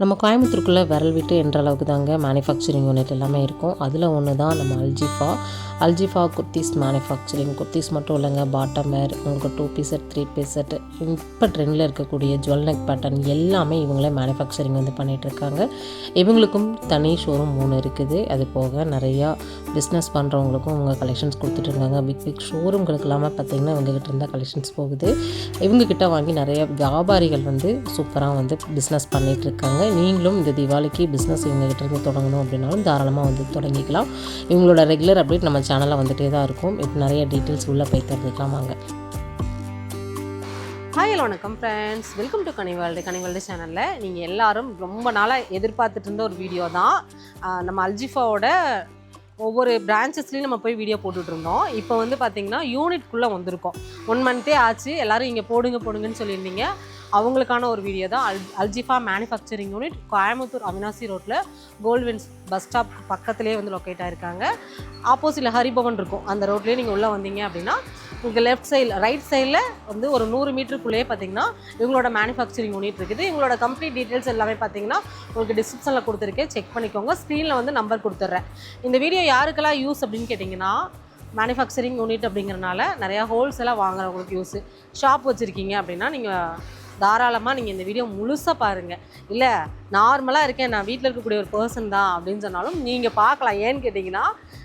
நம்ம கோயம்புத்தூருக்குள்ளே விரல் விட்டு என்ற அளவுக்கு தாங்க மேனுஃபேக்சரிங் யூனிட் எல்லாமே இருக்கும். அதில் ஒன்று தான் நம்ம அல்ஜிஃபா அல்ஜிஃபா குர்த்திஸ் மேனுஃபேக்சரிங் குர்த்திஸ் மட்டும் இல்லைங்க பாட்டம் வேர் உங்களுக்கு two piece set three piece set இப்போ ட்ரெண்டில் இருக்கக்கூடிய ஜுவல் நெக் பேட்டர்ன் எல்லாமே இவங்களே மேனுஃபேக்சரிங் வந்து பண்ணிகிட்ருக்காங்க இவங்களுக்கும் தனி ஷோரூம் மூணு இருக்குது. அது போக நிறையா பிஸ்னஸ் பண்ணுறவங்களுக்கும் இவங்க கலெக்ஷன்ஸ் கொடுத்துட்ருக்காங்க பிக் பிக் ஷோரூம்களுக்கு இல்லாமல் பார்த்தீங்கன்னா இவங்ககிட்ட இருந்தால் கலெக்ஷன்ஸ் போகுது. இவங்கக்கிட்ட வாங்கி நிறைய வியாபாரிகள் வந்து சூப்பராக வந்து பிஸ்னஸ் பண்ணிகிட்ருக்காங்க நீங்களும் இந்த தீபாவளிக்கு பிஸ்னஸ் இவங்ககிட்ட இருந்து தொடங்கணும் அப்படின்னாலும் தாராளமாக வந்து தொடங்கிக்கலாம். இவங்களோட ரெகுலர் அப்டேட் நம்ம சேனலில் வந்துகிட்டே தான் இருக்கும். இப்போ நிறைய டீட்டெயில்ஸ் உள்ளே போய் தெரிஞ்சுக்கலாம் வாங்க. ஹாய் ஹலோ வணக்கம் friends welcome to Kanivaldu Kanivaldu சேனலில் நீங்கள் எல்லாரும் ரொம்ப நாளாக எதிர்பார்த்துட்டு இருந்த ஒரு வீடியோ தான். நம்ம அல்ஜிஃபாவோட ஒவ்வொரு பிரான்ச்சஸ்லேயும் நம்ம போய் வீடியோ போட்டுட்டு இருந்தோம். இப்போ வந்து பார்த்திங்கன்னா யூனிட்குள்ளே வந்திருக்கோம். ஒன் மந்த்தே ஆச்சு. எல்லோரும் இங்கே போடுங்க போடுங்கன்னு சொல்லியிருந்தீங்க. அவங்களுக்கான ஒரு வீடியோ தான். அல் அல்ஜிஃபா மேனுஃபேக்சரிங் யூனிட் கோயம்புத்தூர் அவினாசி ரோட்டில் கோல்ட்வின்ஸ் பஸ் ஸ்டாப் பக்கத்துலேயே வந்து லொக்கேட் ஆகிருக்காங்க ஆப்போசிட்டில் ஹரிபவன் இருக்கும். அந்த ரோட்லேயே நீங்கள் உள்ளே வந்தீங்க அப்படின்னா உங்களுக்கு லெஃப்ட் சைடில் ரைட் சைடில் வந்து ஒரு நூறு மீட்டருக்குள்ளேயே பார்த்தீங்கன்னா இவங்களோட மேனுஃபேக்சரிங் யூனிட் இருக்குது. இவங்களோட கம்ப்ளீட் டீட்டெயில்ஸ் எல்லாமே பார்த்தீங்கன்னா உங்களுக்கு டிஸ்கிரிப்ஷனில் கொடுத்துருக்கேன். செக் பண்ணிக்கோங்க. ஸ்க்ரீனில் வந்து நம்பர் கொடுத்துட்றேன். இந்த வீடியோ யாருக்கெல்லாம் யூஸ் அப்படின்னு கேட்டிங்கன்னா மேனுஃபேக்சரிங் யூனிட் அப்படிங்கிறனால நிறையா ஹோல்சேலாக வாங்குறவங்களுக்கு யூஸு ஷாப் வச்சுருக்கீங்க அப்படின்னா நீங்கள் தாராளமாக நீங்கள் இந்த வீடியோ முழுசாக பாருங்கள் இல்லை நார்மலாக இருக்கேன். நான் வீட்டில் இருக்கக்கூடிய ஒரு பர்சன் தான் அப்படின்னு சொன்னாலும் நீங்கள் பார்க்கலாம். ஏன்னு கேட்டிங்கன்னா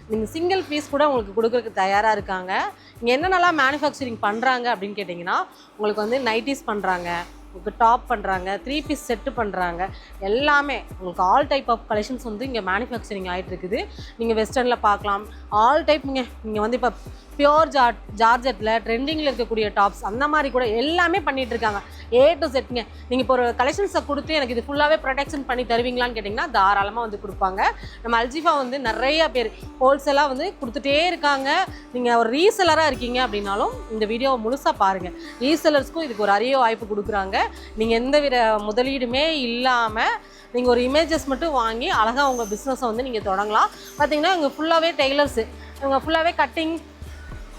நீங்கள் சிங்கிள் பீஸ் கூட உங்களுக்கு கொடுக்குறதுக்கு தயாராக இருக்காங்க. இங்கே என்னென்னலாம் மேனுஃபேக்சரிங் பண்ணுறாங்க அப்படின்னு கேட்டிங்கன்னா உங்களுக்கு வந்து நைட்டிஸ் பண்ணுறாங்க உங்களுக்கு டாப் பண்ணுறாங்க த்ரீ பீஸ் செட்டு பண்ணுறாங்க எல்லாமே உங்களுக்கு ஆல் டைப் ஆஃப் கலெக்ஷன்ஸ் வந்து இங்கே மேனுஃபேக்சரிங் ஆகிட்டு இருக்குது நீங்கள் வெஸ்டர்னில் பார்க்கலாம். ஆல் டைப்புங்க நீங்கள் வந்து இப்போ பியோர் ஜார் ஜார்ஜெட்டில் ட்ரெண்டிங்கில் இருக்கக்கூடிய டாப்ஸ் அந்த மாதிரி கூட எல்லாமே பண்ணிகிட்டு இருக்காங்க ஏ டு செட்டுங்க நீங்கள் இப்போ ஒரு கலெக்ஷன்ஸை கொடுத்து எனக்கு இது ஃபுல்லாகவே ப்ரொடெக்ஷன் பண்ணி தருவீங்களான்னு கேட்டிங்கன்னா தாராளமாக வந்து கொடுப்பாங்க. நம்ம அல்ஜிஃபா வந்து நிறைய பேர் ஹோல்சேலாக வந்து கொடுத்துட்டே இருக்காங்க. நீங்கள் ஒரு ரீசெலராக இருக்கீங்க அப்படின்னாலும் இந்த வீடியோவை முழுசாக பாருங்கள் ரீசெலர்ஸ்க்கும் இதுக்கு ஒரு அரிய வாய்ப்பு கொடுக்குறாங்க. நீங்கள் எந்த வித முதலீடுமே இல்லாமல் நீங்கள் ஒரு இமேஜஸ் மட்டும் வாங்கி அழகாக உங்கள் பிஸ்னஸை வந்து நீங்கள் தொடங்கலாம். பார்த்தீங்கன்னா இங்கே ஃபுல்லாகவே டெய்லர்ஸு இவங்க ஃபுல்லாகவே கட்டிங்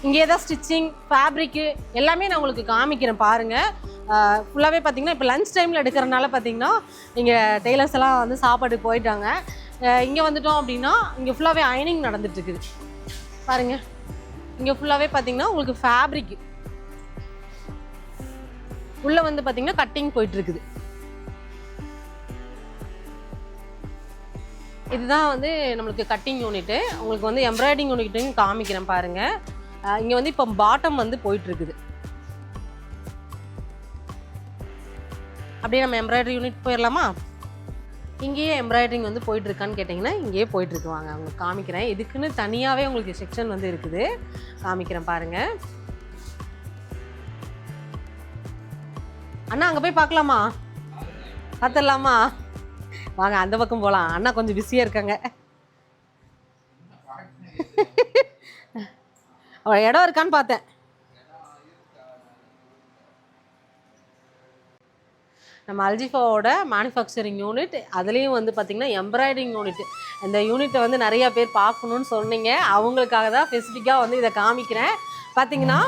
இங்கே தான் ஸ்டிச்சிங் ஃபேப்ரிக்கு எல்லாமே நான் உங்களுக்கு காமிக்கிறேன் பாருங்கள் ஃபுல்லாகவே பார்த்தீங்கன்னா இப்போ லஞ்ச் டைமில் எடுக்கிறனால பார்த்தீங்கன்னா இங்கே டெய்லர்ஸ் எல்லாம் வந்து சாப்பாடு போயிட்டாங்க. இங்கே வந்துட்டோம் அப்படின்னா இங்கே ஃபுல்லாகவே அயனிங் நடந்துட்டுருக்குது பாருங்கள் இங்கே ஃபுல்லாகவே பார்த்தீங்கன்னா உங்களுக்கு ஃபேப்ரிக்கு உள்ளே வந்து பார்த்தீங்கன்னா கட்டிங் போயிட்டு இருக்குது இதுதான் வந்து நம்மளுக்கு கட்டிங் யூனிட்டு உங்களுக்கு வந்து எம்ப்ராய்டிங் யூனிட்டுன்னு காமிக்கிறேன் பாருங்கள் இங்கே வந்து இப்போ பாட்டம் வந்து போயிட்டு இருக்குது அப்படியே நம்ம எம்ப்ராய்டரி யூனிட் போயிடலாமா இங்கேயே எம்ப்ராய்டரிங் வந்து போயிட்டு இருக்கான்னு கேட்டிங்கன்னா இங்கேயே போயிட்டு இருக்கு வாங்க காமிக்கிறேன். இதுக்குன்னு தனியாகவே உங்களுக்கு செக்ஷன் வந்து இருக்குது. காமிக்கிறேன் பாருங்கள் அண்ணா அங்கே போய் பார்க்கலாமா? பார்த்துடலாமா? வாங்க அந்த பக்கம் போகலாம் அண்ணா கொஞ்சம் பிஸியாக இருக்காங்க. அவ இடம் இருக்கான்னு பார்த்தேன். நம்ம அல்ஜிஃபாவோட மேனுஃபேக்சரிங் யூனிட் அதுலேயும் வந்து பார்த்திங்கன்னா எம்ப்ராய்டிங் யூனிட் இந்த யூனிட்டை வந்து நிறைய பேர் பார்க்கணுன்னு சொன்னீங்க. அவங்களுக்காக தான் ஸ்பெசிஃபிக்காக வந்து இதை காமிக்கிறேன். பார்த்தீங்கன்னா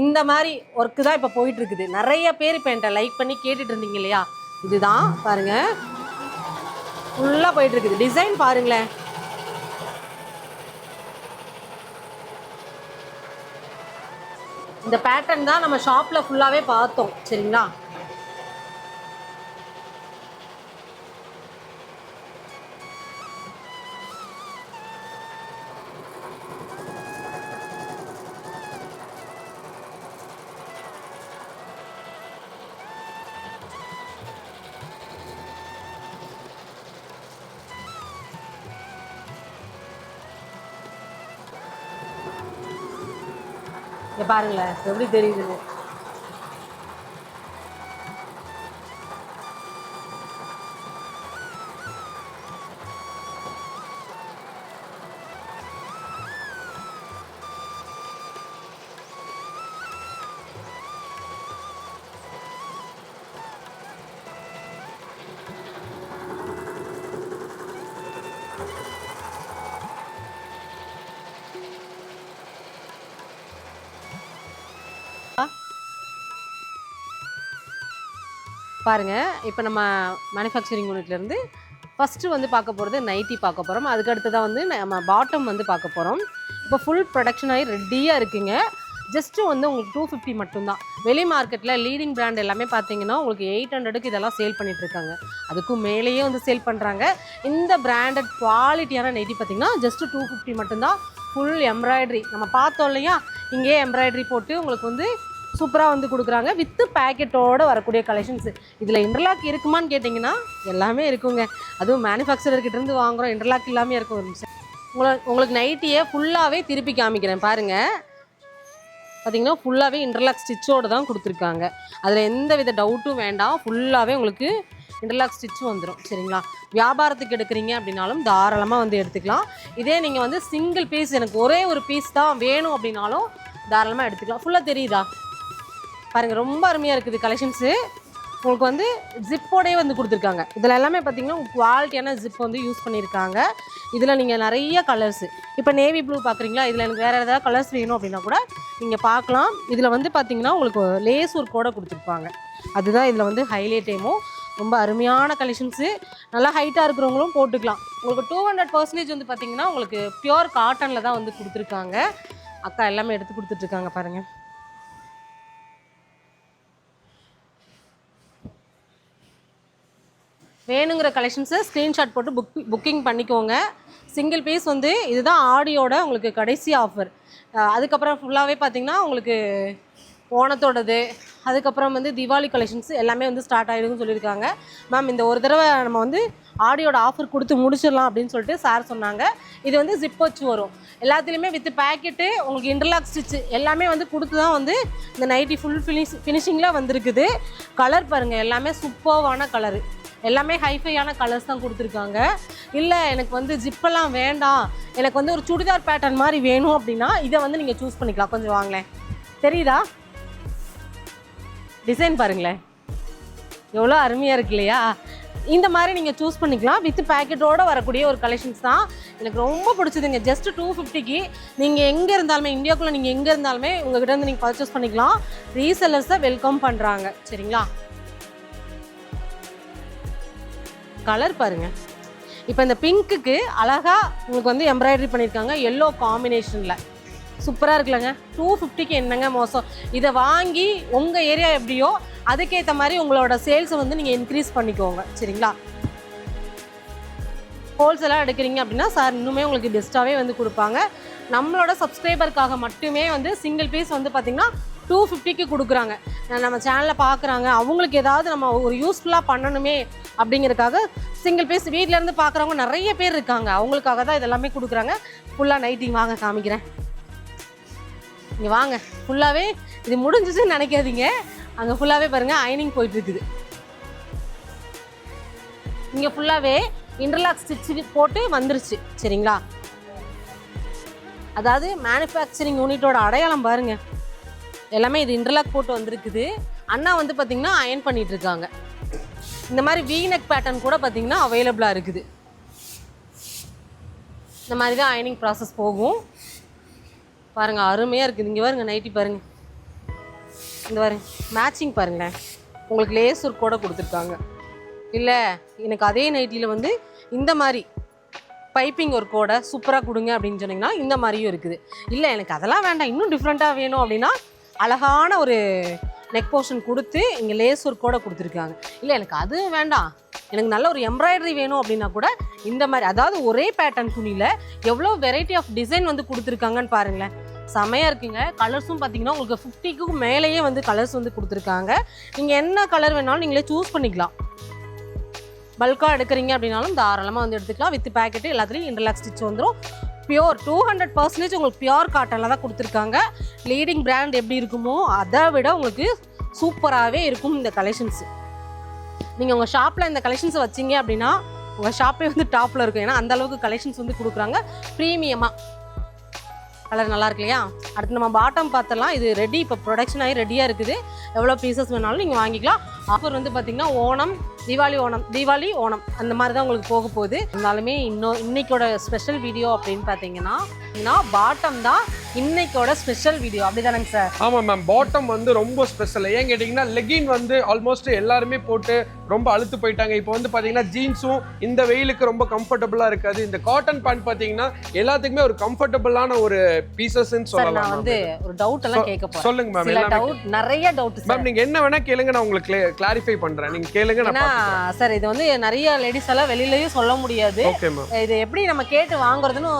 இந்த மாதிரி ஒர்க்கு தான் இப்போ போயிட்டு இருக்குது நிறைய பேர் இப்போ என்கிட்ட லைக் பண்ணி கேட்டுட்டு இருந்தீங்க இல்லையா? இதுதான் பாருங்க. ஃபுல்லாக போயிட்டு இருக்குது டிசைன் பாருங்களேன். இந்த பேட்டர்ன் தான் நம்ம ஷாப்பில் ஃபுல்லாகவே பார்த்தோம். சரிங்களா? பாருங்களேன். எப்படி தெரியுதுன்னு. பாருங்கள் இப்போ நம்ம மேனுஃபேக்சரிங் யூனிட்லேருந்து ஃபஸ்ட்டு வந்து பார்க்க போகிறது நைட்டி பார்க்க போகிறோம் அதுக்கு தான் வந்து நம்ம பாட்டம் வந்து பார்க்க போகிறோம் இப்போ ஃபுல் ப்ரொடக்ஷன் ஆகி ரெடியாக இருக்குங்க. ஜஸ்ட்டு வந்து உங்களுக்கு டூ ஃபிஃப்டி மட்டும்தான். வெளி மார்க்கெட்டில் லீடிங் பிராண்ட் எல்லாமே பார்த்தீங்கன்னா உங்களுக்கு எயிட் ஹண்ட்ரடுக்கு இதெல்லாம் சேல் பண்ணிகிட்ருக்காங்க அதுக்கும் மேலேயே வந்து சேல் பண்ணுறாங்க இந்த பிராண்டட் குவாலிட்டியான நைட்டி பார்த்தீங்கன்னா ஜஸ்ட்டு டூ ஃபிஃப்டி மட்டும்தான். ஃபுல் எம்ப்ராய்டரி நம்ம பார்த்தோம் இல்லையா? இங்கேயே எம்ப்ராய்டரி போட்டு உங்களுக்கு வந்து சூப்பராக வந்து கொடுக்குறாங்க. வித்து பேக்கெட்டோடு வரக்கூடிய கலெக்ஷன்ஸ் இதில் இன்டர்லாக் இருக்குமான்னு கேட்டிங்கன்னா எல்லாமே இருக்குங்க. அதுவும் மேனுஃபேக்சரர்கிட்டருந்து வாங்குகிறோம் இன்டர்லாக் இல்லாமல் இருக்கும். ஒரு நிமிஷம். உங்களுக்கு உங்களுக்கு நைட்டியை ஃபுல்லாகவே திருப்பி காமிக்கிறேன். பாருங்கள் பார்த்தீங்கன்னா ஃபுல்லாகவே இன்டர்லாக் ஸ்டிச்சோடு தான் கொடுத்துருக்காங்க. அதில் எந்த வித டவுட்டும் வேண்டாம். ஃபுல்லாகவே உங்களுக்கு இன்டர்லாக் ஸ்டிச்சும் வந்துடும் சரிங்களா? வியாபாரத்துக்கு எடுக்கிறீங்க அப்படின்னாலும் தாராளமாக வந்து எடுத்துக்கலாம். இதே நீங்கள் வந்து சிங்கிள் பீஸ் எனக்கு ஒரே ஒரு பீஸ் தான் வேணும் அப்படின்னாலும் தாராளமாக எடுத்துக்கலாம். ஃபுல்லாக தெரியுதா? பாருங்கள் ரொம்ப அருமையாக இருக்குது கலெக்ஷன்ஸு உங்களுக்கு வந்து ஜிப்போடே வந்து கொடுத்துருக்காங்க. இதில் எல்லாமே பார்த்தீங்கன்னா குவாலிட்டியான ஜிப் வந்து யூஸ் பண்ணியிருக்காங்க இதில் நீங்கள் நிறைய கலர்ஸு இப்போ நேவி ப்ளூ பார்க்குறீங்களா இதில் எனக்கு வேறு ஏதாவது கலர்ஸ் வேணும் அப்படின்னா கூட நீங்கள் பார்க்கலாம் இதில் வந்து பார்த்தீங்கன்னா உங்களுக்கு லேஸ் ஒரு கூட கொடுத்துருப்பாங்க. அதுதான் இதில் வந்து ஹைலைட்டேமோ ரொம்ப அருமையான கலெக்ஷன்ஸு நல்லா ஹைட்டாக இருக்கிறவங்களும் போட்டுக்கலாம். உங்களுக்கு டூ ஹண்ட்ரட் பர்சன்டேஜ் வந்து பார்த்தீங்கன்னா உங்களுக்கு பியோர் காட்டனில் தான் வந்து கொடுத்துருக்காங்க. அக்கா எல்லாமே எடுத்து கொடுத்துட்ருக்காங்க பாருங்கள் வேணுங்கிற கலெக்ஷன்ஸை ஸ்க்ரீன்ஷாட் போட்டு புக் புக்கிங் பண்ணிக்கோங்க. சிங்கிள் பீஸ் வந்து இதுதான் ஆடியோட உங்களுக்கு கடைசி ஆஃபர் அதுக்கப்புறம் ஃபுல்லாகவே பார்த்தீங்கன்னா உங்களுக்கு ஓணத்தோடது அதுக்கப்புறம் வந்து தீபாவளி கலெக்ஷன்ஸ் எல்லாமே வந்து ஸ்டார்ட் ஆகிடுன்னு சொல்லியிருக்காங்க. மேம் இந்த ஒரு தடவை நம்ம வந்து ஆடியோட ஆஃபர் கொடுத்து முடிச்சிடலாம் அப்படின்னு சொல்லிட்டு சார் சொன்னாங்க. இது வந்து ஜிப் வச்சு வரும். எல்லாத்துலேயுமே வித் பேக்கெட்டு உங்களுக்கு இன்டர்லாக் ஸ்டிச்சு எல்லாமே வந்து கொடுத்து தான் வந்து இந்த நைட்டி ஃபுல் ஃபினிஷ் ஃபினிஷிங்கில் வந்திருக்குது. கலர் பாருங்கள் எல்லாமே சூப்பர்வான கலரு எல்லாமே ஹைஃபையான கலர்ஸ் தான் கொடுத்துருக்காங்க. இல்லை எனக்கு வந்து ஜிப்பெல்லாம் வேண்டாம். எனக்கு வந்து ஒரு சுடிதார் பேட்டர்ன் மாதிரி வேணும் அப்படின்னா இதை வந்து நீங்கள் சூஸ் பண்ணிக்கலாம். கொஞ்சம் வாங்களேன். தெரியுதா? டிசைன் பாருங்களேன். எவ்வளோ அருமையாக இருக்கு இல்லையா? இந்த மாதிரி நீங்கள் சூஸ் பண்ணிக்கலாம். வித் பேக்கெட்டோடு வரக்கூடிய ஒரு கலெக்ஷன்ஸ் தான். எனக்கு ரொம்ப பிடிச்சதுங்க. ஜஸ்ட் டூ ஃபிஃப்டிக்கு நீங்கள் எங்கே இருந்தாலுமே இந்தியாவுக்குள்ளே நீங்கள் எங்கே இருந்தாலுமே உங்கள்கிட்ட வந்து நீங்கள் பர்ச்சேஸ் பண்ணிக்கலாம். ரீசெல்லர்ஸை வெல்கம் பண்ணுறாங்க சரிங்களா? கலர் பாருங்கள் இப்போ இந்த பிங்க்குக்கு அழகாக உங்களுக்கு வந்து எம்ப்ராய்டரி பண்ணியிருக்காங்க எல்லோ காம்பினேஷனில் சூப்பராக இருக்குல்லங்க. டூ ஃபிஃப்டிக்கு என்னங்க மோசம்? இதை வாங்கி உங்கள் ஏரியா எப்படியோ அதுக்கேற்ற மாதிரி உங்களோட சேல்ஸை வந்து நீங்கள் இன்க்ரீஸ் பண்ணிக்கோங்க. சரிங்களா? ஹோல்சேலாக எடுக்கிறீங்க அப்படின்னா சார் இன்னுமே உங்களுக்கு பெஸ்ட்டாகவே வந்து கொடுப்பாங்க. நம்மளோட சப்ஸ்கிரைபருக்காக மட்டுமே வந்து சிங்கிள் பீஸ் வந்து பார்த்திங்கன்னா டூ ஃபிஃப்டிக்கு கொடுக்குறாங்க. நம்ம சேனலில் பார்க்குறாங்க அவங்களுக்கு ஏதாவது நம்ம ஒரு யூஸ்ஃபுல்லாக பண்ணணுமே அப்படிங்கிறதுக்காக சிங்கிள் பீஸ் வீட்டிலேருந்து பார்க்குறவங்க நிறைய பேர் இருக்காங்க. அவங்களுக்காக தான் இதெல்லாமே கொடுக்குறாங்க. ஃபுல்லாக நைட்டிங் வாங்க காமிக்கிறேன். இங்கே வாங்க. ஃபுல்லாகவே இது முடிஞ்சிச்சுன்னு நினைக்காதீங்க. அங்கே ஃபுல்லாகவே பாருங்கள் அயனிங் போயிட்டுருக்குது. இங்கே ஃபுல்லாகவே இன்டர்லாக் ஸ்டிச்சு போட்டு வந்துருச்சு. சரிங்களா? அதாவது மேனுஃபேக்சரிங் யூனிட்டோட அடையாளம் பாருங்க. எல்லாமே இது இன்டர்லாக் போட்டு வந்திருக்குது. அண்ணா வந்து பார்த்திங்கன்னா அயன் பண்ணிட்டு இருக்காங்க இந்த மாதிரி வீனக் பேட்டர்ன் கூட பார்த்திங்கன்னா அவைலபிளாக இருக்குது. இந்த மாதிரி தான் அயனிங் ப்ராசஸ் போகும். பாருங்கள் அருமையாக இருக்குது. இங்கே பாருங்கள் நைட்டி பாருங்கள் இந்த பாருங்க மேட்சிங் பாருங்களேன். உங்களுக்கு லேஸ் ஒர்க் கூட கொடுத்துருக்காங்க. இல்லை எனக்கு அதே நைட்டியில் வந்து இந்த மாதிரி பைப்பிங் ஒர்க்கோட சூப்பராக கொடுங்க அப்படின்னு சொன்னிங்கன்னா இந்த மாதிரியும் இருக்குது. இல்லை எனக்கு அதெல்லாம் வேண்டாம். இன்னும் டிஃப்ரெண்ட்டாக வேணும் அப்படின்னா அழகான ஒரு நெக் போர்ஷன் கொடுத்து இங்கே லேஸ் ஒர்க்கோட கொடுத்துருக்காங்க. இல்லை எனக்கு அது வேண்டாம். எனக்கு நல்ல ஒரு எம்ப்ராய்டரி வேணும் அப்படின்னா கூட இந்த மாதிரி அதாவது ஒரே பேட்டர்ன் துணியில் எவ்வளோ வெரைட்டி ஆஃப் டிசைன் வந்து கொடுத்துருக்காங்கன்னு பாருங்களேன். செமையாக இருக்குங்க. கலர்ஸும் பார்த்தீங்கன்னா உங்களுக்கு ஃபிஃப்டிக்கு மேலேயே வந்து கலர்ஸ் வந்து கொடுத்துருக்காங்க. நீங்கள் என்ன கலர் வேணாலும் நீங்களே சூஸ் பண்ணிக்கலாம். பல்காக எடுக்கிறீங்க அப்படின்னாலும் தாராளமாக வந்து எடுத்துக்கலாம். வித் பேக்கெட்டு எல்லாத்துலேயும் இன்டர்லாக் ஸ்டிச் வந்துடும் பியோர் டூ ஹண்ட்ரட் பர்சன்டேஜ் உங்களுக்கு பியோர் காட்டனில் தான் கொடுத்துருக்காங்க. லீடிங் பிராண்ட் எப்படி இருக்குமோ அதை விட உங்களுக்கு சூப்பராகவே இருக்கும் இந்த கலெக்ஷன்ஸ் நீங்கள் உங்கள் ஷாப்பில் இந்த கலெக்ஷன்ஸை வச்சீங்க அப்படின்னா உங்கள் ஷாப்பே வந்து டாப்பில் இருக்கும். ஏன்னா அந்த அளவுக்கு கலெக்ஷன்ஸ் வந்து கொடுக்குறாங்க. ப்ரீமியமாக கலர் நல்லா இருக்கு இல்லையா? அடுத்து நம்ம பாட்டம் பார்த்தலாம் இது ரெடி இப்போ ப்ரொடக்ஷன் ஆகி ரெடியாக இருக்குது. எவ்வளோ பீசஸ் வேணாலும் நீங்கள் வாங்கிக்கலாம். ஆஃபர் வந்து பார்த்தீங்கன்னா ஓணம் தீபாவளி ஓணம் தீபாவளி ஓணம். அந்த மாதிரி தான் உங்களுக்கு போக போகுது. இருந்தாலுமே இன்னும் இன்னைக்கோட ஸ்பெஷல் வீடியோ அப்படின்னு பார்த்தீங்கன்னா பாட்டம் தான் இன்னைக்கோட ஸ்பெஷல் வீடியோ அப்படிதானங்க சார் ஆமாம் மேம் பாட்டம் வந்து ரொம்ப ஸ்பெஷல் ஏன் கேட்டிங்கன்னா லெகின் வந்து ஆல்மோஸ்ட் எல்லாருமே போட்டு ரொம்ப அழுத்து போயிட்டாங்க. இப்போ வந்து பார்த்தீங்கன்னா ஜீன்ஸும் இந்த வெயிலுக்கு ரொம்ப கம்ஃபர்டபுளாக இருக்காது. இந்த காட்டன் பேண்ட் பார்த்தீங்கன்னா எல்லாத்துக்குமே ஒரு கம்ஃபர்டபுளான ஒரு பீசஸ்ன்னு சொல்லலாம் வந்து ஒரு டவுட் எல்லாம் கேட்க சொல்லுங்க மேம் டவுட் நிறைய டவுட் மேம் நீங்க என்ன வேணா கேளுங்க நான் உங்களுக்கு கிளாரிஃபை பண்றேன். நீங்க கேளுங்க நான் சார் இது வந்து நிறைய லேடிஸ் எல்லாம் வெளியிலயும் சொல்ல முடியாது. இது எப்படி நம்ம கேட்டு வாங்குறதுன்னு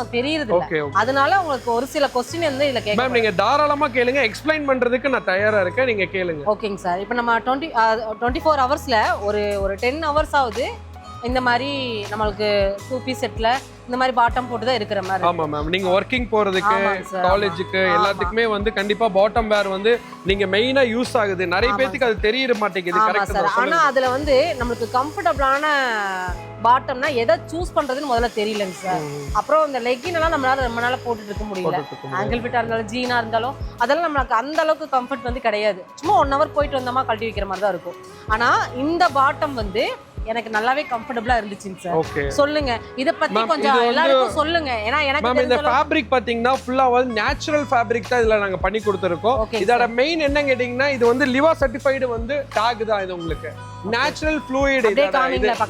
ஓகே அதனால உங்களுக்கு ஒரு சில கொஸ்டின் வந்து இதுல கேட்க மேம் நீங்க தாராளமா கேளுங்க எக்ஸ்பிளைன் பண்றதுக்கு நான் தயாரா இருக்கேன் நீங்க கேளுங்க. ஓகேங்க சார் இப்போ நம்ம டுவெண்ட்டி டுவெண்ட்டி ஃபோர் ஹவர்ஸில் ஒரு ஒரு டென் ஹவர்ஸ் ஆகுது. இந்த மாதிரி நம்மளுக்கு டூ பீஸ் செட்டில் இந்த மாதிரி பாட்டம் போட்டு தான் இருக்கிற மாதிரி. ஆமா மேம் நீங்க ஒர்க்கிங் போறதுக்கு காலேஜுக்கு. எல்லாத்துக்குமே வந்து கண்டிப்பா பாட்டம் வேர் வந்து நீங்க மெயினா யூஸ் ஆகுது. நிறைய பேத்துக்கு அது தெரிய மாட்டேங்குது. கரெக்ட் சார் ஆனா அதுல வந்து நம்மளுக்கு கம்ஃபர்டபுளான பாட்டம்னா எதை சூஸ் பண்றதுன்னு முதல்ல தெரியலங்க சார் அப்புறம் இந்த லெக்கின் எல்லாம் நம்மளால ரொம்ப நாளா போட்டுட்டு இருக்க முடியல. ஆங்கிள் ஃபிட்டா இருந்தாலும் ஜீனா இருந்தாலும் அதெல்லாம் நம்மளுக்கு அந்த அளவுக்கு கம்ஃபர்ட் வந்து கிடையாது. சும்மா ஒன் ஹவர் போயிட்டு வந்தோமா கழட்டி வைக்கிற மாதிரி தான் இருக்கும். ஆனா இந்த பாட்டம் வந்து எனக்கு நல்லாவே கம்ஃபர்டபுளா இருந்துச்சுங்க சார். சொல்லுங்க. இத பத்தி கொஞ்சம் எல்லாருக்கும் சொல்லுங்க. ஏன்னா எனக்கு இந்த ஃபேப்ரிக் பாத்தீங்கன்னா ஃபுல்லா வந்து நேச்சுரல் ஃபேப்ரிக் தான் இதுல நாங்க பண்ணி கொடுத்துருக்கோம். இதோட மெயின் என்ன கேட்டீங்கன்னா இது வந்து லிவா சர்டிஃபைடு வந்து டாக் தான் இது உங்களுக்கு. Natural fluid?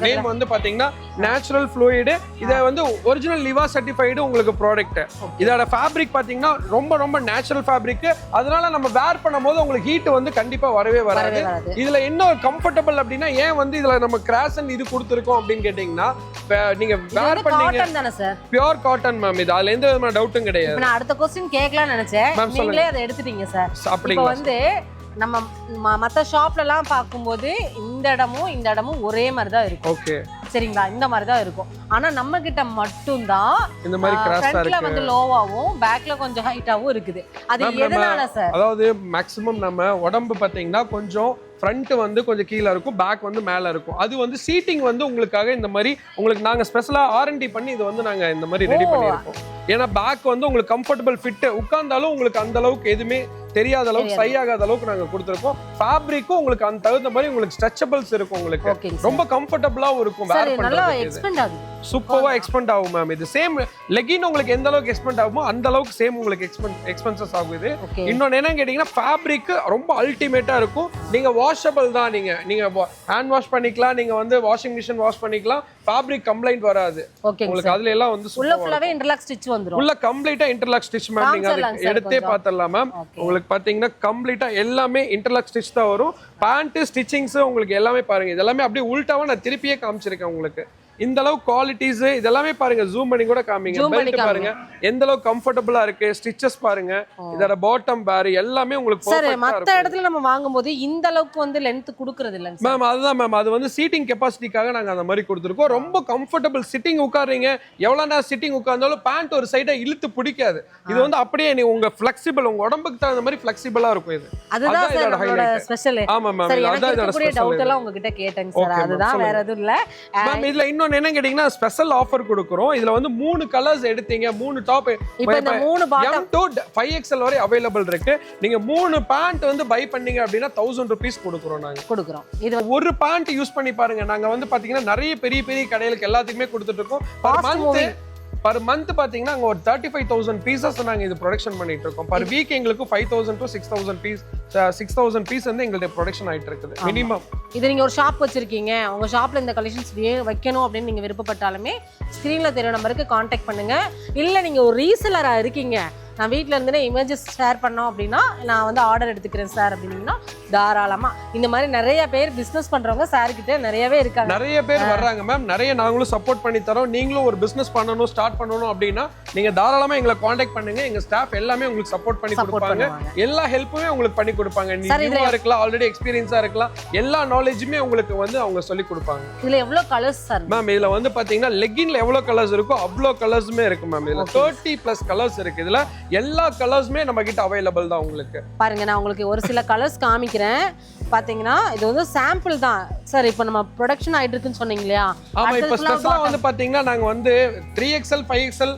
நேம் வந்து பாத்தீங்கன்னா நேச்சுரல் ஃப்ளூயிடு இதை வந்து ஒரிஜினல் லிவா சர்டிஃபைடு உங்களுக்கு ப்ராடக்ட் இதோட ஃபேப்ரிக் பாத்தீங்கன்னா ரொம்ப ரொம்ப நேச்சுரல் ஃபேப்ரிக் அதனால நம்ம வேர் பண்ணும்போது உங்களுக்கு ஹீட் வந்து கண்டிப்பா வரவே வராது. இதுல என்ன கம்ஃபர்டபுள் அப்படின்னா ஏன் வந்து இதுல நம்ம கிராஸ் அண்ட் இது கொடுத்துருக்கோம் அப்படின்னு கேட்டீங்கன்னா நீங்க வேர் பண்ணீங்க. பியோர் காட்டன் மேம் இது அதுல எந்த விதமான டவுட்டும் கிடையாது. நான் அடுத்த கொஸ்டின் கேட்கலாம்னு நினைச்சேன். Ma'am, சொல்லுங்க. நீங்களே அதை எடுத்துட்டீங்க சார் இப்போ அப்படிங்களா வந்து நம்ம ம- மத்த ஷாப்ல எல்லாம் பார்க்கும்போது இந்த இடமும் இந்த இடமும் ஒரே மாதிரி தான் இருக்கும். ஓகே சரிங்களா? இந்த மாதிரி தான் இருக்கும். ஆனா நம்ம கிட்ட மட்டும்தான் இந்த மாதிரி ஃப்ரண்ட்ல வந்து லோவாவும் பேக்ல கொஞ்சம் ஹைட்டாவும் இருக்குது. அது எதனால சார்? அதாவது மேக்ஸிமம் நம்ம உடம்பு பார்த்தீங்கன்னா கொஞ்சம் ஃப்ரண்ட் வந்து கொஞ்சம் கீழே இருக்கும் பேக் வந்து மேலே இருக்கும். அது வந்து சீட்டிங் வந்து உங்களுக்காக இந்த மாதிரி உங்களுக்கு நாங்கள் ஸ்பெஷலாக ஆர்என்டி பண்ணி இது வந்து நாங்கள் இந்த மாதிரி ரெடி. பண்ணியிருக்கோம். ஏன்னா பேக் வந்து உங்களுக்கு கம்ஃபர்டபுள் ஃபிட்டு உட்கார்ந்தாலும் உங்களுக்கு அந்த அளவுக்கு எதுவுமே தெரியாத அளவுக்கு. சை ஆகாத அளவுக்கு நாங்கள் கொடுத்துருக்கோம். ஃபேப்ரிக்கும் உங்களுக்கு அந்த தகுந்த மாதிரி உங்களுக்கு ஸ்ட்ரெச்சபிள்ஸ் இருக்கும் உங்களுக்கு. ரொம்ப கம்ஃபர்டபுளாகவும் இருக்கும் வேர் ஆகுது. சூப்பராக எக்ஸ்பெண்ட் ஆகும் மேம் இது சேம் லெகின் உங்களுக்கு எந்த அளவுக்கு எக்ஸ்பெண்ட் ஆகுமோ அந்த அளவுக்கு சேம் உங்களுக்கு எக்ஸ்பென்சஸ் ஆகும் இது. ஓகே இன்னொன்று என்னன்னு கேட்டிங்கன்னா ஃபேப்ரிக் ரொம்ப அல்டிமேட்டாக இருக்கும். நீங்கள் வாஷபிள் தான் நீங்கள் நீங்கள் ஹேண்ட் வாஷ் பண்ணிக்கலாம் நீங்கள் வந்து வாஷிங் மிஷின் வாஷ் பண்ணிக்கலாம். ஃபேப்ரிக் கம்ப்ளைண்ட் வராது. ஓகேங்க உங்களுக்கு அதுல எல்லாம் வந்து உள்ள ஃபுல்லாவே இன்டர்லாக் ஸ்டிச் வந்துரும். உள்ள கம்ப்ளீட்டா இன்டர்லாக் ஸ்டிச் மேம் நீங்க அதுக்கு எடுத்தே கொஞ்சம். பார்த்துடலாம் மேம். உங்களுக்கு பாத்தீங்கன்னா கம்ப்ளீட்டா எல்லாமே இன்டர்லாக் ஸ்டிச் தான் வரும். பேண்ட் ஸ்டிச்சிங்ஸ் உங்களுக்கு எல்லாமே பாருங்க. இது எல்லாமே அப்படியே உள்டாவா நான் திருப்பியே காமிச்சிருக்கேன் உங்களுக்கு. இந்த அளவு குவாலிட்டிஸ் இதெல்லாமே பாருங்க ஜூம் பண்ணி கூட காமிங்க. பெல்ட் பாருங்க. எந்த அளவுக்கு கம்ஃபர்டபுளா இருக்கு ஸ்டிச்சஸ் பாருங்க. இதோட பாட்டம் பேர் எல்லாமே உங்களுக்கு சார் மத்த. இடத்துல நம்ம வாங்கும்போது இந்த அளவுக்கு வந்து லென்த் குடுக்கறது சார் மேம் அதுதான் மேம் அது வந்து சீட்டிங் கெப்பாசிட்டிக்காக நாங்க அந்த மாதிரி கொடுத்துருக்கோம். ரொம்ப கம்ஃபர்டபுள் சிட்டிங் உட்காருறீங்க. எவ்வளவு நேரம் சிட்டிங் உட்கார்ந்தாலும் பேண்ட் ஒரு சைடை இழுத்து பிடிக்காது. இது வந்து அப்படியே நீ உங்க ஃபிளெக்சிபிள் உங்க உடம்புக்கு தகுந்த மாதிரி ஃபிளெக்சிபிளா இருக்கும் இது. அதுதான் இதோட. ஸ்பெஷல் ஆமா மேம் அதான் இதோட டவுட் எல்லாம் உங்ககிட்ட கேட்டேங்க சார் அதுதான். வேற எதுவும் இல்ல. மேம் இதுல இன்னொன்னு என்ன கேட்டீங்கன்னா ஸ்பெஷல் ஆஃபர் கொடுக்குறோம். இதுல வந்து மூணு கலர்ஸ் எடுத்தீங்க. மூணு டாப் மூணு bottom M to five XL வரை அவைலபிள் இருக்கு. நீங்க மூணு பேண்ட் வந்து பை பண்ணீங்க அப்படின்னா தௌசண்ட் ருபீஸ் கொடுக்குறோம் நாங்க. கொடுக்குறோம். இது ஒரு பேண்ட் யூஸ் பண்ணி பாருங்க. நாங்க வந்து பாத்தீங்கன்னா நிறைய பெரிய பெரிய கடைகளுக்கு எல்லாத்துக்குமே கொடுத்துட்டு இருக்கோம். Per month moving. Per month பாத்தீங்கன்னா அங்க ஒரு தேர்ட்டி ஃபைவ் தௌசண்ட் பீசஸ் நாங்க இது ப்ரொடக்ஷன் பண்ணிட்டு இருக்கோம். பர் வீக் எங்களுக்கு five thousand to six thousand piece six thousand piece வந்து எங்கள்ட்ட ப்ரொடக்ஷன் ஆயிட்டு இருக்குது. மினிமம் இது நீங்க ஒரு ஷாப் வச்சிருக்கீங்க. உங்க ஷாப்ல இந்த கலெக்ஷன்ஸ் வைக்கணும் அப்படின்னு நீங்க விருப்பப்பட்டாலுமே ஸ்க்ரீன்ல தெரிய நம்பருக்கு காண்டாக்ட் பண்ணுங்க. இல்ல நீங்க ஒரு ரீசெலரா இருக்கீங்க. நான் வீட்ல இருந்துனே இமேஜஸ் ஷேர் பண்ணோம் அப்படின்னா நான் வந்து ஆர்டர் எடுத்துக்கிறேன் சார் அப்படின்னீங்கன்னா தாராளமா. இந்த மாதிரி நிறைய பேர் பிசினஸ் பண்றவங்க சார் கிட்ட நிறையவே இருக்காங்க. நிறைய பேர் வர்றாங்க மேம் நிறைய நாங்களும் சப்போர்ட் பண்ணி தரோம். நீங்களும் ஒரு பிசினஸ் பண்ணணும் ஸ்டார்ட் பண்ணணும் அப்படின்னா நீங்க தாராளமா எங்களை காண்டாக்ட் பண்ணுங்க. எங்க ஸ்டாஃப் எல்லாமே உங்களுக்கு சப்போர்ட் பண்ணி கொடுப்பாங்க. எல்லா ஹெல்ப்புமே உங்களுக்கு பண்ணி கொடுப்பாங்க. நீ Sir, இதுல- நியூவா இருக்கலாம் ஆல்ரெடி எக்ஸ்பீரியன்ஸா இருக்கலாம். எல்லா நாலேஜுமே உங்களுக்கு வந்து அவங்க சொல்லி கொடுப்பாங்க. இதுல எவ்வளவு கலர்ஸ் சார் மேம் இதுல வந்து பாத்தீங்கன்னா லெக்கின்ல எவ்வளவு கலர்ஸ் இருக்கோ அவ்வளோ கலர்ஸுமே இருக்கு மேம் இதுல. தேர்ட்டி பிளஸ் கலர்ஸ் இருக்கு. இதுல எல்லா கலர்ஸுமே நம்ம கிட்ட அவைலபிள் தான் உங்களுக்கு. பாருங்க நான் உங்களுக்கு ஒரு சில கலர்ஸ் காமிக்கிறேன். பாத்தீங்கன்னா இது வந்து சாம்பிள் தான். சார் இப்போ நம்ம ப்ரொடக்ஷன் ஆயிட்டு இருக்குன்னு சொன்னீங்க இல்லையா? ஆமா இப்ப ஸ்பெஷலா வந்து பாத்தீங்கன்னா நாங்க வந்து த்ரீ எக்ஸ்எல் ஃபைவ் எக்ஸ்எல்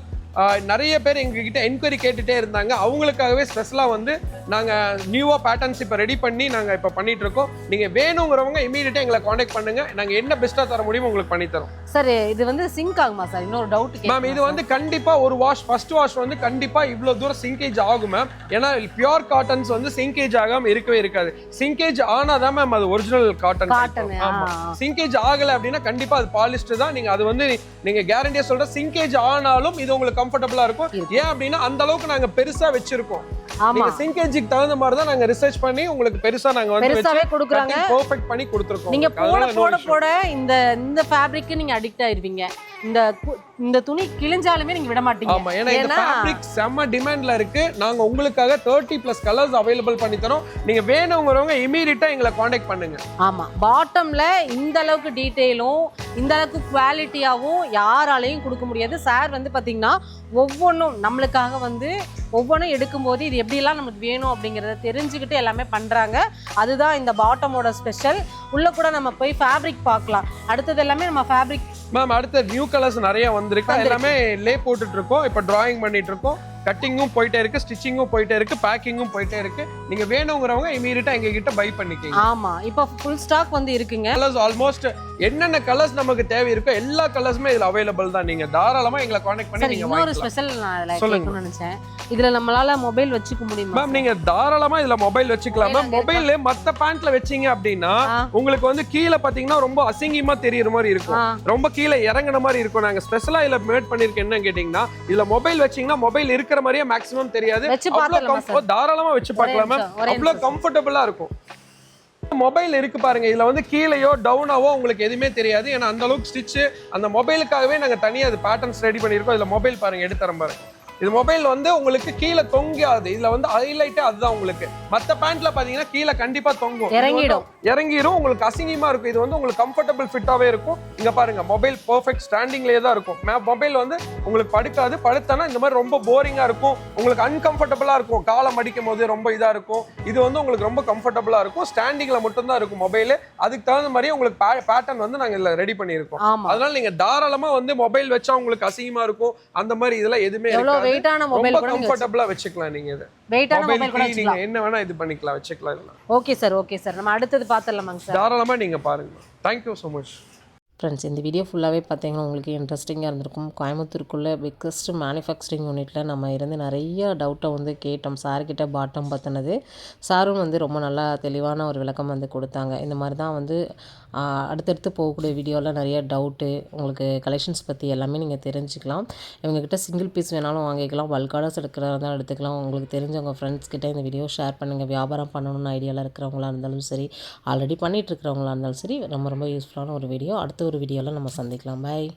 நிறைய பேர் எங்ககிட்ட என்கொயரி கேட்டுட்டே இருந்தாங்க. அவங்களுக்காகவே ஸ்பெஷலாக வந்து நாங்கள் நியூவாக பேட்டர்ன்ஸ் இப்போ ரெடி பண்ணி நாங்கள் இப்போ பண்ணிட்டு இருக்கோம் நீங்கள் வேணுங்கிறவங்க இமீடியட்டாக எங்களை காண்டாக்ட் பண்ணுங்க. நாங்கள் என்ன பெஸ்ட்டாக தர முடியுமோ உங்களுக்கு பண்ணி தரோம். சார் இது வந்து சிங்க் ஆகுமா சார்? இன்னொரு டவுட் மேம் இது வந்து கண்டிப்பா ஒரு வாஷ் ஃபர்ஸ்ட் வாஷ் வந்து கண்டிப்பா இவ்வளவு தூரம் சிங்கேஜ் ஆகும் மேம் ஏன்னா பியூர் காட்டன்ஸ் வந்து சிங்கேஜ் ஆகாம இருக்கவே இருக்காது. சிங்கேஜ் ஆனாதான் மேம் அது ஒரிஜினல் காட்டன் Cotton, ஆமா ஆ, ஆ. சிங்கேஜ் ஆகல அப்படின்னா கண்டிப்பா அது பாலிஸ்டர் தான். நீங்க அது வந்து நீங்க கேரண்டியா சொல்ற சிங்கேஜ் ஆனாலும் இது உங்களுக்கு கம்ஃபர்டபுளா இருக்கும். ஏன் அப்படின்னா அந்த அளவுக்கு நாங்க பெருசா வச்சிருக்கோம். ஆமா. நீங்க சிங்கேஜுக்கு தகுந்த மாதிரி தான் நாங்க ரிசர்ச் பண்ணி உங்களுக்கு பெருசா நாங்க வந்து பெருசாவே கொடுக்குறாங்க. பெர்ஃபெக்ட் பண்ணி கொடுத்துருக்கோம் நீங்க. போட போட. போட இந்த இந்த ஃபேப்ரிக்கு நீங்க அடிக்ட் ஆயிருவீங்க. இந்த இந்த துணி கிழிஞ்சாலுமே நீங்க விட மாட்டீங்க. ஆமா ஏன்னா இந்த ஃபேப்ரிக் செம்ம டிமாண்ட்ல இருக்கு. நாங்க உங்களுக்காக தேர்ட்டி பிளஸ் கலர்ஸ் அவைலபிள் பண்ணி தரோம். நீங்க வேணுங்கிறவங்க இமீடியட்டா எங்களை காண்டாக்ட் பண்ணுங்க. ஆமா. பாட்டம்ல இந்த அளவுக்கு டீட்டெயிலும் இந்த அளவுக்கு குவாலிட்டியாவும் யாராலையும் கொடுக்க முடியாது. சார் வந்து பாத்தீங்கன்னா ஒவ்வொன்றும் நம்மளுக்காக வந்து ஒவ்வொன்றும் எடுக்கும்போது இது எப்படிலாம் நமக்கு வேணும் அப்படிங்கிறத தெரிஞ்சுக்கிட்டு எல்லாமே பண்ணுறாங்க அதுதான் இந்த பாட்டமோட ஸ்பெஷல் உள்ளே கூட நம்ம போய் ஃபேப்ரிக் பார்க்கலாம். அடுத்தது எல்லாமே நம்ம ஃபேப்ரிக் மேம் அடுத்த நியூ கலர்ஸ் நிறைய வந்திருக்கு. எல்லாமே லே போட்டுட்டு இருக்கோம் இப்போ டிராயிங் பண்ணிட்டு இருக்கோம் கட்டிங்கும் போயிட்டே இருக்கு ஸ்டிச்சிங்கும் போயிட்டே இருக்கு பேக்கிங்கும் போயிட்டே இருக்கு. நீங்க வேணுங்கிறவங்க இமீடியட்டா எங்க கிட்ட பை பண்ணிக்கங்க. ஆமா. இப்போ ஃபுல் ஸ்டாக் வந்து இருக்குங்க. கலர்ஸ் ஆல்மோஸ்ட் என்னென்ன கலர்ஸ் நமக்கு தேவை இருக்கோ எல்லா கலர்ஸுமே இதுல அவைலபிள் தான். நீங்க தாராளமா எங்களை காண்டாக்ட் பண்ணி நீங்க இன்னொரு ஸ்பெஷல் நான். கேட்கணும்னு நினைச்சேன். இதுல நம்மளால மொபைல் வச்சுக்க முடியுமா மேம் நீங்க தாராளமா இதுல மொபைல் வச்சுக்கலாம். மேம் மொபைல் மத்த பேண்ட்ல வச்சீங்க அப்படின்னா. உங்களுக்கு வந்து கீழே பாத்தீங்கன்னா ரொம்ப அசிங்கமா தெரியற மாதிரி இருக்கும். ரொம்ப கீழே இறங்குன மாதிரி இருக்கும். நாங்க ஸ்பெஷலா இதுல மேட் பண்ணிருக்கோம் என்ன கேட்டீங்கன்னா இதுல மொபைல் வச்சீங்கன்னா மொபைல் இருக்கிற மாதிரியே மேக்ஸிமம் தெரியாது. தாராளமா வச்சு பார்க்கலாம். அவ்வளவு. கம்ஃபர்டபுளா இருக்கும். மொபைல் இருக்கு பாருங்க. இதுல வந்து கீழேயோ டவுனாவோ உங்களுக்கு எதுவுமே தெரியாது. ஏன்னா அந்த அளவுக்கு ஸ்டிச் அந்த மொபைலுக்காகவே நாங்க தனியா அது பேட்டர்ன்ஸ் ரெடி பண்ணிருக்கோம் இதுல மொபைல் பாருங்க எடுத்துறேன் பாருங்க. இது மொபைல் வந்து உங்களுக்கு கீழே தொங்காது. இதுல வந்து ஹைலைட்டே அதுதான் உங்களுக்கு. மத்த பேண்ட்ல பாத்தீங்கன்னா கீழே கண்டிப்பா தொங்கும். இறங்கிடும். இறங்கிரும். உங்களுக்கு அசிங்கமா இருக்கும். இது வந்து உங்களுக்கு கம்ஃபர்டபுள் ஃபிட்டாவே இருக்கும். இங்க பாருங்க மொபைல் பெர்ஃபெக்ட் ஸ்டாண்டிங்லேயே தான் இருக்கும். மொபைல் வந்து உங்களுக்கு படுக்காது. படுத்தனா இந்த மாதிரி ரொம்ப போரிங்கா இருக்கும். உங்களுக்கு அன்கம்ஃபர்டபுளா இருக்கும். காலை மடிக்கும் போது ரொம்ப இதா இருக்கும். இது வந்து உங்களுக்கு ரொம்ப கம்ஃபர்டபுளா இருக்கும். ஸ்டாண்டிங்ல மட்டும் தான் இருக்கும் மொபைல் அதுக்கு தகுந்த மாதிரியே உங்களுக்கு பேட்டர்ன் வந்து நாங்க இதுல ரெடி பண்ணியிருக்கோம். அதனால நீங்க தாராளமா வந்து மொபைல் வச்சா உங்களுக்கு அசிங்கமா இருக்கும். அந்த மாதிரி இதெல்லாம் எதுவுமே வெயிட்டான மொபைல் கூட நீங்க கம்ஃபர்டபுளா வச்சுக்கலாம். நீங்க இது. வெயிட்டான மொபைல் கூட நீங்க என்ன வேணா இது பண்ணிக்கலாம் வச்சுக்கலாம் ஓகே சார் ஓகே சார் நம்ம அடுத்தது பார்த்துடலாமாங்க சார் தாராளமா நீங்க பாருங்க. Thank you so much friends இந்த வீடியோ ஃபுல்லாகவே பார்த்தீங்கன்னா உங்களுக்கு இன்ட்ரெஸ்டிங்காக இருந்திருக்கும். கோயம்புத்தூருக்குள்ளே பிக்கஸ்ட் மேனுஃபேக்சரிங் யூனிட்டில் நம்ம இருந்து நிறைய டவுட்டை வந்து கேட்டோம். சார்கிட்ட பாட்டம் பற்றினது சாரும் வந்து ரொம்ப நல்லா தெளிவான ஒரு விளக்கம் வந்து கொடுத்தாங்க. இந்த மாதிரி தான் வந்து அடுத்தடுத்து போகக்கூடிய வீடியோவில் நிறைய டவுட்டு உங்களுக்கு கலெக்ஷன்ஸ் பற்றி எல்லாமே நீங்கள் தெரிஞ்சுக்கலாம். இவங்ககிட்ட சிங்கிள் பீஸ் வேணாலும் வாங்கிக்கலாம். பல்க் ஆர்டர்ஸ் எடுக்கிறதா இருந்தாலும் எடுத்துக்கலாம். உங்களுக்கு தெரிஞ்சவங்க ஃப்ரெண்ட்ஸ் கிட்டே இந்த வீடியோ ஷேர் பண்ணுங்கள் வியாபாரம் பண்ணணும்னு ஐடியாவில் இருக்கிறவங்களா இருந்தாலும் சரி ஆல்ரெடி பண்ணிகிட்டு இருக்கிறவங்களா இருந்தாலும் சரி ரொம்ப ரொம்ப யூஸ்ஃபுல்லான ஒரு வீடியோ அடுத்து ஒரு வீடியோவில் நம்ம சந்திக்கலாம். பாய்